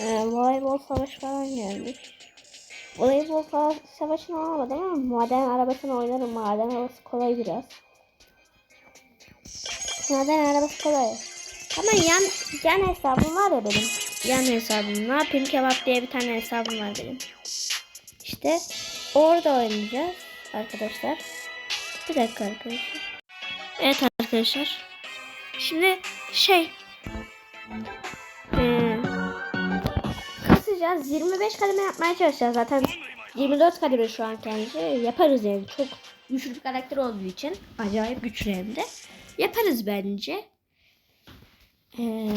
e, voleybol savaşı falan gelmiş. Voleybol savaşını almadım ama maden arabasını oynarım. Maden arabası kolay biraz. Maden arabası kolay. Ama yan, yan hesabım var ya benim. Yan hesabım. Ne yapayım kebap diye bir tane hesabım var benim. İşte orada oynayacağız arkadaşlar. Bir dakika arkadaşlar. Evet arkadaşlar. Şimdi şey kasacağız. 25 kademe yapmaya çalışacağız. Zaten 24 kademe şu an kendisi. Yaparız yani. Çok güçlü bir karakter olduğu için. Acayip güçlü hem de. Yaparız bence. Ee,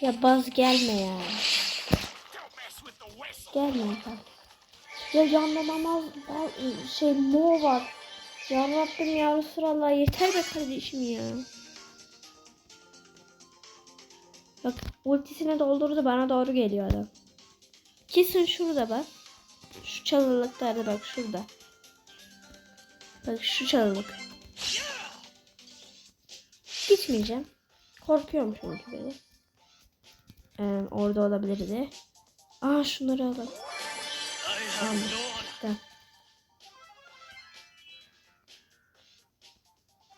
Ya baz gelme ya. Gelme baz. Ya baz- şey mo var. Ya Rabbim ya Resulallah yeter be kardeşim ya. Bak ultisini doldurdu bana doğru geliyor adam. Kesin şurada bak. Şu çalılıklarda bak şurada. Bak şu çalılık. Gitmeyeceğim. Korkuyorum çünkü böyle. Ee, orada olabilirdi. Aa şunları alalım. Tamam. Tamam.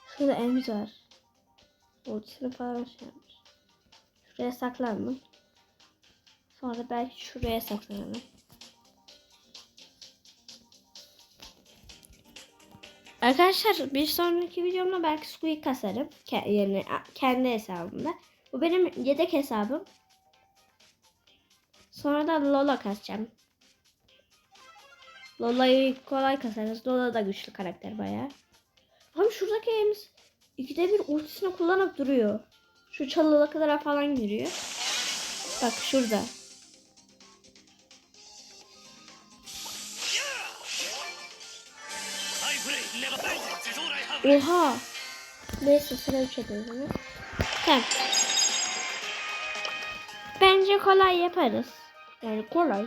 Şurada emz var. Ultisini falan şey yapmış. Şuraya saklandım. Sonra belki şuraya saklanırım. Arkadaşlar bir sonraki videomda belki Squeak kasarım. Ke- yani kendi hesabımda. Bu benim yedek hesabım. Sonra da Lola kasacağım. Lola'yı kolay kasarız. Lola da güçlü karakter bayağı. Ama şuradaki elimiz ikide bir ultisini kullanıp duruyor. Şu çalılıklara falan giriyor. Bak şurada. Oha. Neyse sıra 3 ediyoruz. Tamam. Bence kolay yaparız. Yani kolay.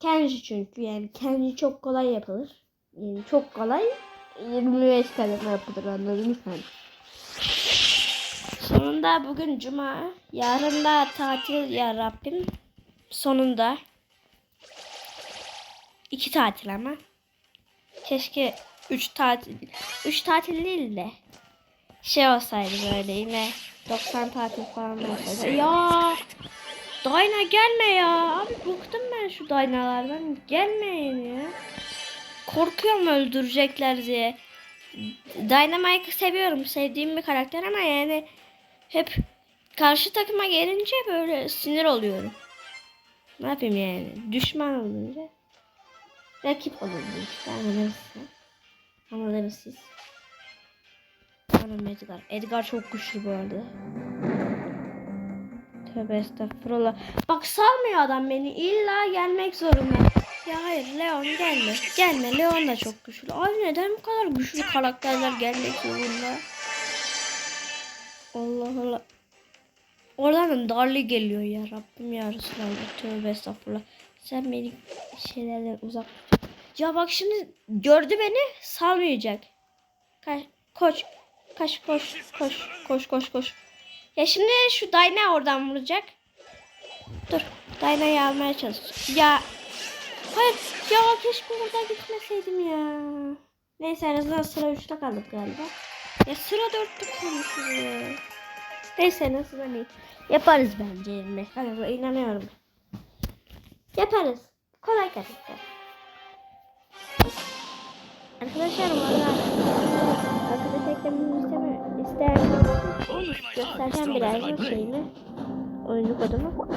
Kendi çünkü yani kendi çok kolay yapılır. Yani çok kolay 25 kaleme yapılır anladın mı? Sonunda bugün cuma. Yarın da tatil ya Rabbim. Sonunda. iki tatil ama. Keşke üç tatil. Üç tatil değil de. Şey olsaydı böyle yine 90 tatil falan olsaydı. Ya Dayna gelme ya. Abi bıktım ben şu daynalardan. Gelmeyin ya. Korkuyorum öldürecekler diye. Dynamite'ı seviyorum. Sevdiğim bir karakter ama yani hep karşı takıma gelince böyle sinir oluyorum. Ne yapayım yani? Düşman olunca rakip olunca işte anladınız mı? Anladınız siz. Anam Edgar. Edgar çok güçlü bu arada. Tövbe estağfurullah. Bak salmıyor adam beni. İlla gelmek zorunda. Ya hayır Leon gelme. Gelme Leon da çok güçlü. Abi neden bu kadar güçlü karakterler gelmek zorunda? Allah Allah. Oradan Darli geliyor ya Rabbim ya Resulallah. Tövbe estağfurullah. Sen beni şeylerden uzak. Ya bak şimdi gördü beni salmayacak. Kaç, koş. Koş koş koş koş koş. Ya şimdi şu Dayna oradan vuracak. Dur. Dayna'yı almaya çalışacağım. Ya. Hayır. Ya keşke oradan gitmeseydim ya. Neyse en azından sıra 3'te kaldık galiba. Ya sıra 4'te kalmışız ya. Neyse en azından iyi. Yaparız bence 25 galiba inanıyorum. Yaparız. Kolay gerçekten. Arkadaşlar valla arkadaş eklememi isteme ister göstereceğim birazdan şeyini oyuncu kodumu.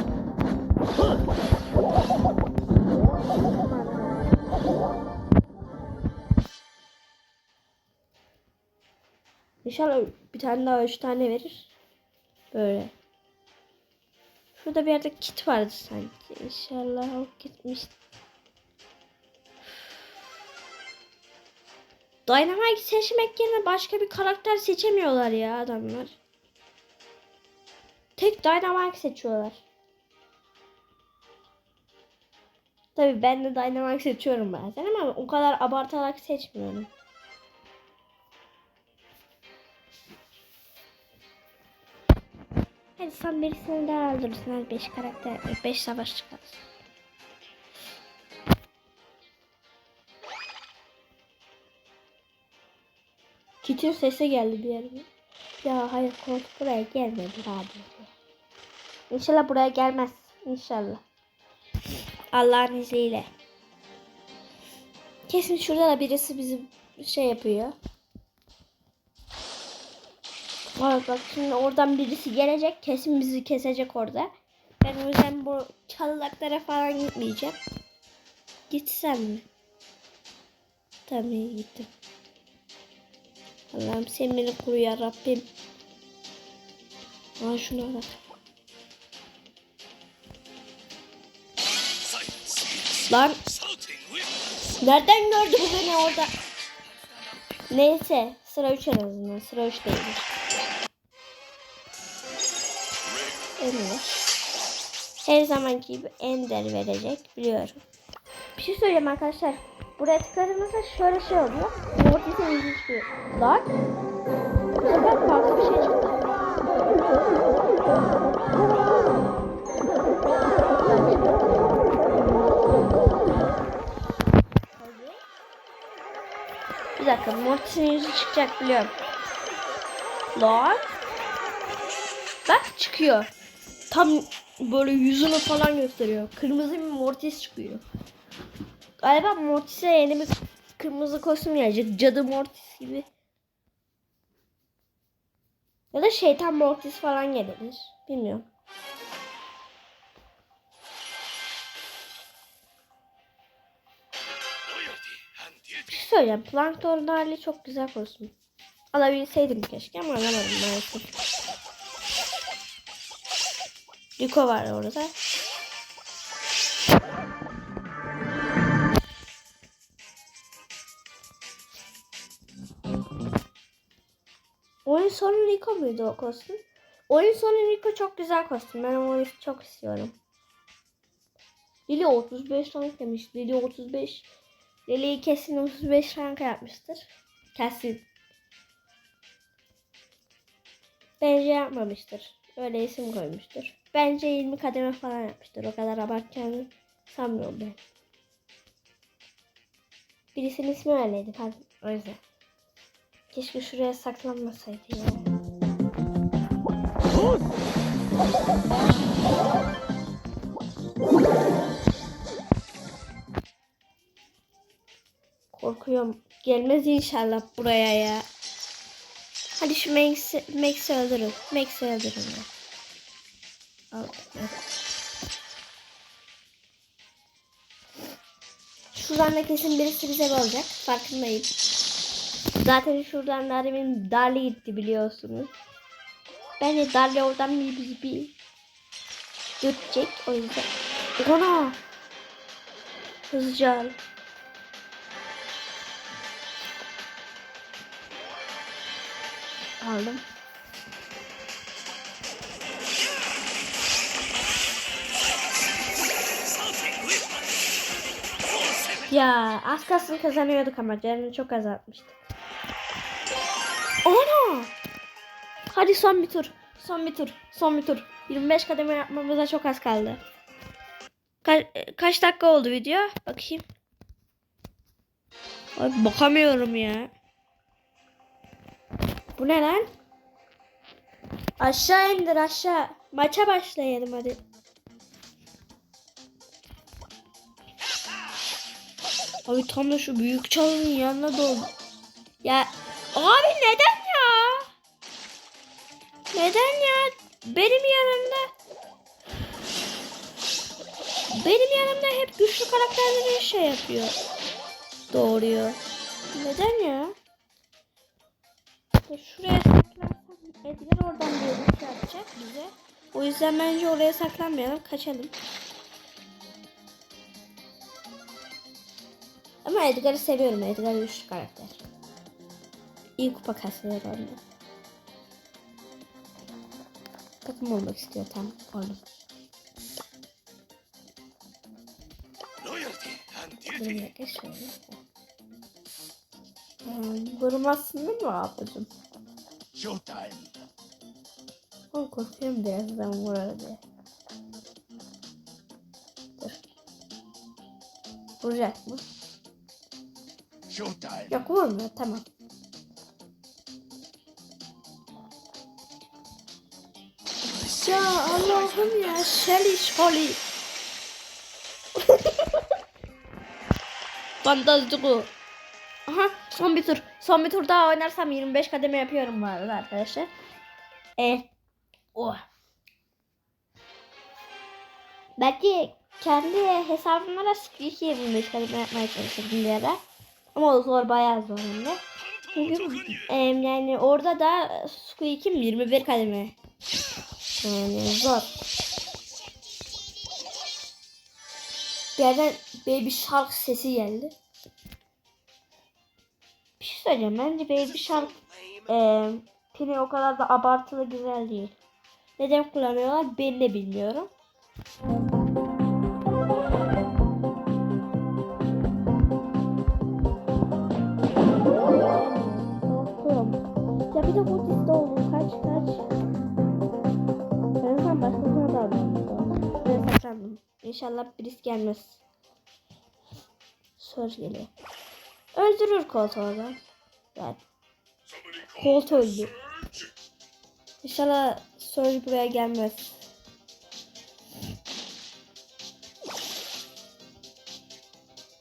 İnşallah bir tane daha üç tane verir. Böyle. Şurada bir yerde kit vardı sanki. İnşallah o gitmiş. Dynamite seçmek yerine başka bir karakter seçemiyorlar ya adamlar. Tek Dynamite seçiyorlar. Tabii ben de Dynamax seçiyorum bazen ama o kadar abartarak seçmiyorum. Hadi sen birisini daha öldürsün. Hadi 5 karakter, 5 savaşçı kalsın. Kit'in sesi geldi bir yerden. Ya hayır kont buraya gelmedi abi. İnşallah buraya gelmez. İnşallah. Allah'ın izniyle. Kesin şurada da birisi bizi şey yapıyor. Evet bak şimdi oradan birisi gelecek. Kesin bizi kesecek orada. Ben o yüzden bu çalılaklara falan gitmeyeceğim. Gitsem mi? Tamam gittim. Allah'ım sen beni koru ya Rabbim. Aa şuna bak. Lan nereden gördü bu beni orada? Neyse sıra 3 en azından sıra 3 değildir. Ender. Her zamanki gibi Ender verecek biliyorum. Bir şey söyleyeyim arkadaşlar. Buraya tıkladığımızda şöyle şey oluyor. Mortis'in yüzü çıkıyor. Lan. Bu sefer farklı bir şey çıktı. Bir dakika Mortis'in yüzü çıkacak biliyorum. Lan. Bak çıkıyor. Tam böyle yüzünü falan gösteriyor. Kırmızı bir Mortis çıkıyor. Galiba Mortis'e yeni bir kırmızı kostüm gelecek. Cadı Mortis gibi. Ya da şeytan Mortis falan gelebilir. Bilmiyorum. Bir şey söyleyeceğim. Plankton hali çok güzel kostüm. Alabilseydim keşke ama alamadım maalesef. Rico var orada. Oyun sonu Rico muydu o kostüm? Oyun sonu Rico çok güzel kostüm. Ben onu çok istiyorum. Lili 35 rank demiş. Lili 35. Lili'yi kesin 35 rank yapmıştır. Kesin. Bence yapmamıştır. Öyle isim koymuştur. Bence 20 kademe falan yapmıştır. O kadar abartacağını sanmıyorum ben. Birisinin ismi öyleydi. Pardon. O yüzden. Keşke şuraya saklanmasaydı ya. Korkuyorum. Gelmez inşallah buraya ya. Hadi şu Max'i Max'i öldürün. Max'i öldürün ya. Al. Şuradan da kesin birisi bize olacak. Farkındayım. Zaten şuradan da demin gitti biliyorsunuz. Bence Darli oradan bir bir bir götecek. O yüzden. Ona. Hızlıca al. Aldım. Ya az kalsın kazanıyorduk ama canını çok azaltmıştık. Hadi son bir tur. Son bir tur. Son bir tur. 25 kademe yapmamıza çok az kaldı. Ka- kaç dakika oldu video? Bakayım. Ay, bakamıyorum ya. Bu ne lan? Aşağı indir aşağı. Maça başlayalım hadi. Abi tam da şu büyük çalının yanına doğru. Ya abi neden? Neden ya? Benim yanımda benim yanımda hep güçlü karakterleri şey yapıyor. Doğruyor. Neden ya? Şuraya saklarsam Edgar oradan bir şey yapacak bize. O yüzden bence oraya saklanmayalım. Kaçalım. Ama Edgar'ı seviyorum. Edgar güçlü karakter. İyi kupa kasıyor onda. Takım olmak istiyor tam oğlum. Loyalty şöyle. Hmm, Vurmazsın değil mi ablacığım? Showtime. Ben korkuyorum birazdan vurar diye. Dur. Vuracak mı? Showtime. Yok vurmuyor tamam. Ya Allah'ım ya Shelly Shelly. Bandajcı bu. Aha son bir tur. Son bir tur daha oynarsam 25 kademe yapıyorum bu arada arkadaşlar. E, oh. Belki kendi hesabımda Squeaky 25 kademe yapmaya çalışırdım bir ara. Ama o zor bayağı zor hem de. Çünkü e, yani orada da Squeak'im 21 kademe. Yani zor. Bir yerden Baby Shark sesi geldi. Bir şey söyleyeceğim. Bence Baby Shark e, pini o kadar da abartılı güzel değil. Neden kullanıyorlar ben de bilmiyorum. İnşallah birisi gelmez. Söz geliyor. Öldürür Colt oradan. Yani. Colt öldü. İnşallah Surge buraya gelmez.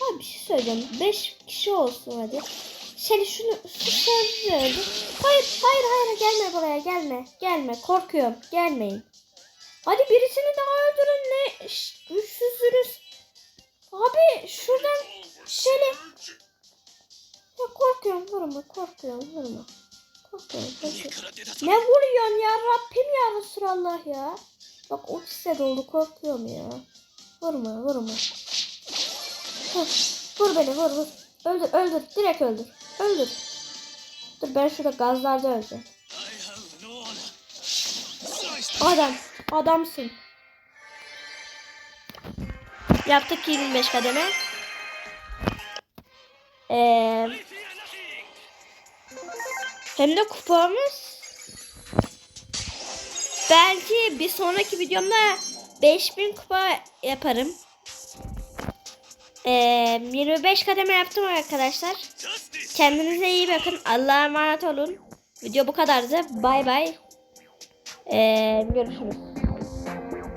Abi bir şey söyleyeceğim. 5 kişi olsun hadi. Seni şunu şu öldür. Hayır hayır hayır gelme buraya gelme. Gelme korkuyorum gelmeyin. Hadi birisini daha öldürün ne Şş. Abi şuradan şöyle. Ya korkuyorum vurma korkuyorum vurma. Korkuyorum korkuyorum. Ne vuruyorsun ya Rabbim ya Resulallah ya. Bak o hisse doldu korkuyorum ya. Vurma vurma. Vur beni vur vur. Öldür öldür direkt öldür. Öldür. Dur ben şurada gazlarda öleceğim. Adam. Adamsın. Yaptık 25 kademe. Ee, hem de kupamız. Belki bir sonraki videomda 5000 kupa yaparım. Ee, 25 kademe yaptım arkadaşlar. Kendinize iyi bakın. Allah'a emanet olun. Video bu kadardı. Bay bay. Ee, görüşürüz.